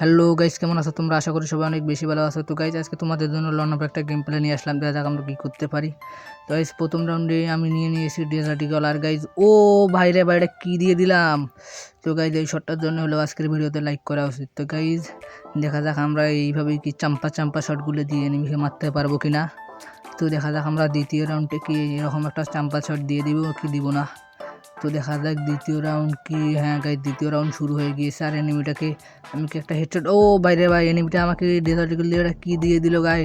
Hello guys কেমন আছো তোমরা? আশা করি সবাই অনেক বেশি ভালো আছো। তো গাইজ আজকে তোমাদের জন্য লন অফ একটা গেম প্লে নিয়ে আসলাম। দেখা যাক আমরা কী করতে পারি। তো গাইজ প্রথম রাউন্ডে আমি নিয়ে নিয়েছি ডেজার্টিকল আর গাইজ ও ভাইরে বাইরে কী দিয়ে দিলাম? তো গাইজ এই শটটার জন্য হলো আজকের ভিডিওতে লাইক করা উচিত। তো গাইজ দেখা যাক আমরা এইভাবে কি চাম্পা চাম্পা শটগুলো দিয়ে এনিমিকে মারতে পারব কি না তো, দেখা যাক আমরা দ্বিতীয় রাউন্ডে কি এরকম একটা চাম্পা শট দিয়ে দিব, কি দিব না। তো দেখা যাক দ্বিতীয় রাউন্ড কি হ্যাঁ গাই দ্বিতীয় রাউন্ড শুরু হয়ে গিয়েছে। আর এনিমিটাকে আমি কি একটা হেডশট ও বাইরে ভাই এনিমিটা আমাকে ডেজার্টিক্যাল দিয়ে ওটা কী দিয়ে দিল গাই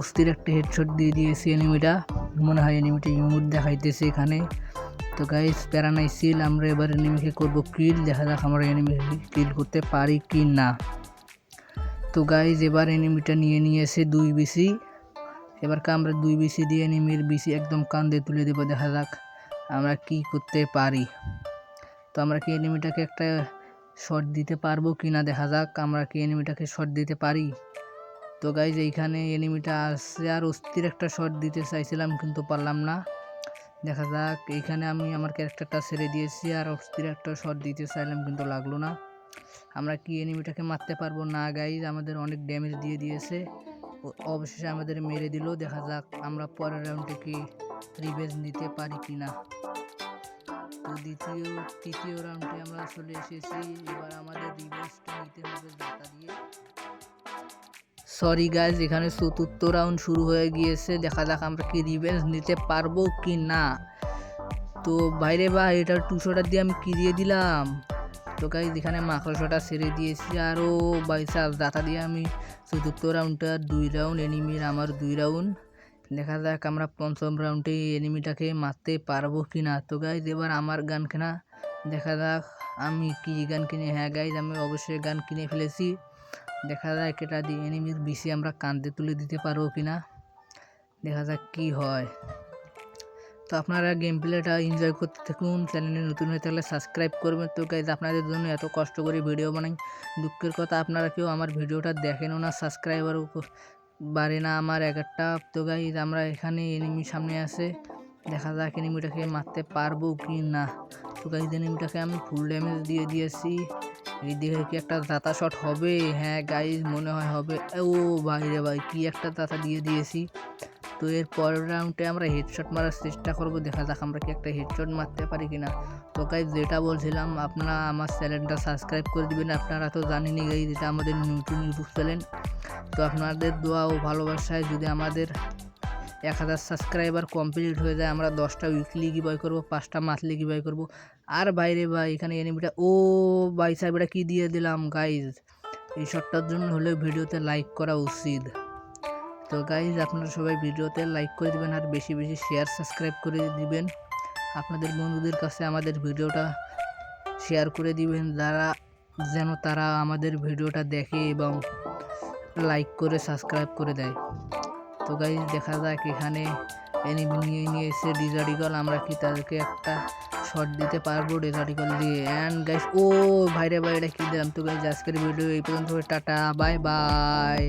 অস্থির একটা হেডশট দিয়ে দিয়েছে এনিমিটা মনে হয় এনিমিটা ইমোট দেখাইতেছে এখানে। তো গাইস প্যারানাইসিল আমরা এবার এনিমিকে করব কিল দেখা যাক আমরা এনিমিকে কিল করতে পারি কি না। তো গাইজ এবার এনিমিটা নিয়ে নিয়েছে দুই বিসি এবার আমরা দুই বিসি দিয়ে এনিমির বিসি একদম কান্দে তুলে দেবো, দেখা যাক। আমরা কি করতে পারি? তো আমরা কি এনিমিটাকে একটা শট দিতে পারব কি না দেখা যাক, আমরা কি এনিমিটাকে শট দিতে পারি? তো গাইজ এইখানে এনিমিটা আসছে আর অস্থির একটা শট দিতে চাইছিলাম কিন্তু পারলাম না। দেখা যাক, এইখানে আমি আমার ক্যারেক্টারটা ছেড়ে দিয়েছি আর অস্থির একটা শট দিতে চাইলাম কিন্তু লাগল না। আমরা কি এনিমিটাকে মারতে পারব? না গাইজ আমাদের অনেক ড্যামেজ দিয়ে দিয়েছে। অবশেষে আমাদের মেরে দিল, দেখা যাক আমরা পরের রাউন্ডে কি রিভেঞ্জ নিতে পারি কি না তো দ্বিতীয়, তৃতীয় রাউন্ডে আমরা চলে এসেছি। এবার আমাদের রিভেঞ্জটা নিতে হবে জাতা দিয়ে। সরি গাইজ এখানে চতুর্থ রাউন্ড শুরু হয়ে গিয়েছে। দেখা যাক আমরা কি রিভেঞ্জ নিতে পারব কি না তো বাইরে বা, এটা টু টুশোটা দিয়ে আমি কিরিয়ে দিলাম? তো গাইজ এখানে মাকড়সাটা ছেড়ে দিয়েছি। আরও বাইসাপ দাতা দিয়ে আমি চতুর্থ রাউন্ডটা দুই রাউন্ড এনিমির আমার দুই রাউন্ড দেখা যাক আমরা পঞ্চম রাউন্ডে এনিমিটাকে মারতে পারব কি না তো গাইজ এবার আমার গান কেনা। দেখা যাক আমি কি গান কিনে। হ্যাঁ গাইজ আমি অবশ্যই গান কিনে ফেলেছি। দেখা যাক এটা দিয়ে এনিমির বেশি আমরা কান্দে তুলে দিতে পারব কি না দেখা যাক কি হয়। তো আপনারা গেম প্লেটা এনজয় করতে থাকুন। চ্যানেলে নতুন হয়ে থাকলে সাবস্ক্রাইব করবেন। তো গাইজ আপনাদের জন্য এত কষ্ট করে ভিডিও বানাই। দুঃখের কথা, আপনারা কেউ আমার ভিডিওটা দেখেনও না সাবস্ক্রাইবারও বাড়ে না আমার এক একটা তো গাইজ আমরা এখানে এনিমি সামনে আছে। দেখা যাক এনিমিটাকে মারতে পারব কি না। তো গাইজ এনিমিটাকে আমি ফুল ড্যামেজ দিয়ে দিয়েছি। এই কি একটা দাতা শট হবে? হ্যাঁ গাইজ মনে হয় হবে। ও ভাই রে ভাই, কি একটা দাতা দিয়ে দিয়েছি। তো এর পরের রাউন্ডে আমরা হেডশট মারার চেষ্টা করব। দেখা যাক আমরা কি একটা হেডশট মারতে পারি কিনা। তো গাইজ যেটা বলছিলাম, আপনারা আমার চ্যানেলটা সাবস্ক্রাইব করে দিবেন। আপনারা তো জানেনই গাইজ এটা আমাদের নতুন ইউটিউব চ্যানেল তো আপনাদের দোয়া ও ভালোবাসায় যদি আমাদের এক হাজার সাবস্ক্রাইবার কমপ্লিট হয়ে যায়, আমরা দশটা উইকলি গিবয় করব, পাঁচটা মান্থলি গিবয় করব। আর বাইরে ভাই, এখানে এনিমিটা ও ভাই সাহেব, এটা কী দিয়ে দিলাম গাইজ এই শটটার জন্য হলেও ভিডিওতে লাইক করা উচিত। তো গাইজ আপনারা সবাই ভিডিওতে লাইক করে দিবেন আর বেশি বেশি শেয়ার সাবস্ক্রাইব করে দিবেন। আপনাদের বন্ধুদের কাছে আমাদের ভিডিওটা শেয়ার করে দিবেন, যারা যেন তারা আমাদের ভিডিওটা দেখে এবং লাইক করে সাবস্ক্রাইব করে দেয়। তো গাইজ দেখা যাক এখানে এনিমি নিয়ে নিয়েছে ডিজার্টিকল আমরা কি তাদেরকে একটা শট দিতে পারব ডিজার্টিকল দিয়ে। অ্যান্ড গাইজ ও ভাইরে ভাই এটা কী দিলাম তো গাইজ আজকের ভিডিও এই পর্যন্ত। Tata bye bye